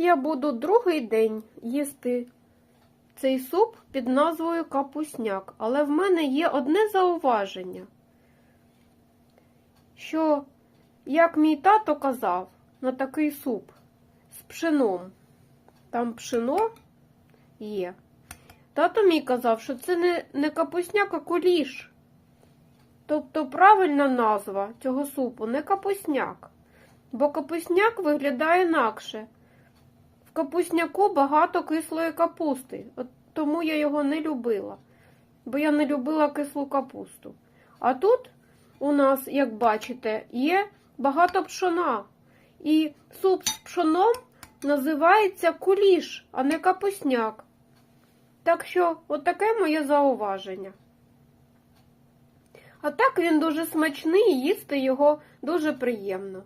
я буду другий день їсти цей суп під назвою капусняк, але в мене є одне зауваження, що, як мій тато казав, на такий суп з пшеном, там пшено є. Тато мій казав, що це не, не капусняк, а куліш. Тобто правильна назва цього супу не капусняк, бо капусняк виглядає інакше. Капусняку багато кислої капусти, от тому я його не любила, бо я не любила кислу капусту. А тут у нас, як бачите, є багато пшона. І суп з пшоном називається куліш, а не капусняк. Так що, отаке моє зауваження. А так він дуже смачний, і їсти його дуже приємно.